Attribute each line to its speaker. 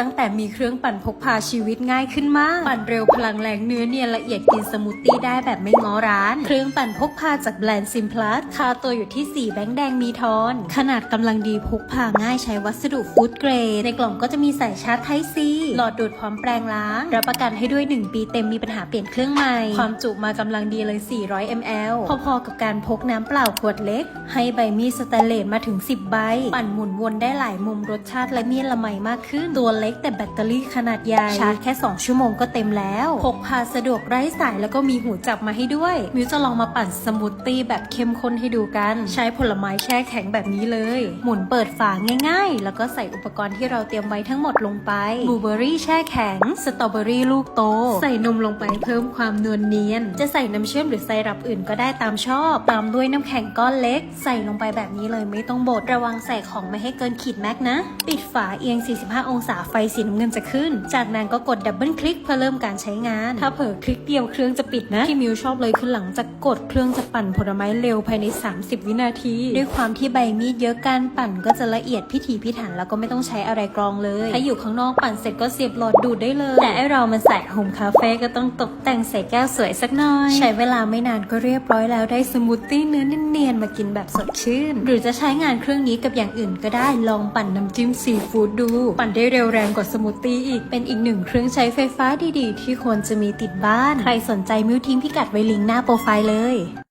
Speaker 1: ตั้งแต่มีเครื่องปั่นพกพาชีวิตง่ายขึ้นมาก ปั่นเร็วพลังแรงเนื้อเนียนละเอียดกินสมูทตี้ได้แบบไม่ง้อร้าน เครื่องปั่นพกพาจากแบรนด์ซิมพลัสค่าตัวอยู่ที่ 4 แบงค์แดงมีทอน ขนาดกำลังดีพกพาง่ายใช้วัสดุฟู้ดเกรดในกล่องก็จะมีสายชาร์จไทซีหลอดดูดพร้อมแปรงล้าง รับประกันให้ด้วย 1 ปีเต็มมีปัญหาเปลี่ยนเครื่องใหม่ ความจุมากำลังดีเลย 400 ml พอๆกับการพกน้ำเปล่าขวดเล็ก ให้ใบมีดสแตนเลสมาถึง 10 ใบ ปั่นหมุนวนได้หลายมุมรสชาติและมีละไมมากขึ้นตัวเล็กแต่แบตเตอรี่ขนาดใหญ่ชาร์จแค่ 2 ชั่วโมงก็เต็มแล้ว พกพาสะดวกไร้สายแล้วก็มีหูจับมาให้ด้วย มิวจะลองมาปั่นสมูทตี้แบบเข้มข้นให้ดูกัน ใช้ผลไม้แช่แข็งแบบนี้เลย หมุนเปิดฝาง่ายๆ แล้วก็ใส่อุปกรณ์ที่เราเตรียมไว้ทั้งหมดลงไปบลูเบอรี่แช่แข็งสตรอเบอรี่ลูกโต ใส่นมลงไปเพิ่มความนวลเนียน จะใส่น้ำเชื่อมหรือไซรัปอื่นก็ได้ตามชอบ ตามด้วยน้ำแข็งก้อนเล็ก ใส่ลงไปแบบนี้เลยไม่ต้องบดระวังใส่ของไม่ให้เกินขีดแม็กนะ ปิดฝาเอียง 45 องศาไฟสีน้ำเงินจะขึ้น จากนั้นก็กดดับเบิลคลิกเพื่อเริ่มการใช้งาน ถ้าเผลอคลิกเดียวเครื่องจะปิดนะ ที่มิวชอบเลยคือหลังจากกดเครื่องจะปั่นผลไม้เร็วภายใน 30 วินาที ด้วยความที่ใบมีดเยอะการปั่นก็จะละเอียดพิถีพิถันแล้วก็ไม่ต้องใช้อะไรกรองเลย ถ้าอยู่ข้างนอกปั่นเสร็จก็เสียบหลอดดูดได้เลย แต่ไอเรามาใส่โฮมคาเฟ่ก็ต้องตกแต่งใส่แก้วสวยสักหน่อย ใช้เวลาไม่นานก็เรียบร้อยแล้วได้สมูทตี้เนื้อเนียนๆมากินแบบสดชื่น หรือจะใช้งานเครื่องนี้กับอย่างอื่นก็ได้ลองปั่นน้ำจิ้มซีฟู้ดดู ปั่นได้เร็วแรงกว่าสมูทตี้อีก เป็นอีกหนึ่งเครื่องใช้ไฟฟ้าดีๆ ที่ควรจะมีติดบ้าน ใครสนใจมิวทิ้งพิกัดไว้ลิงก์หน้าโปรไฟล์เลย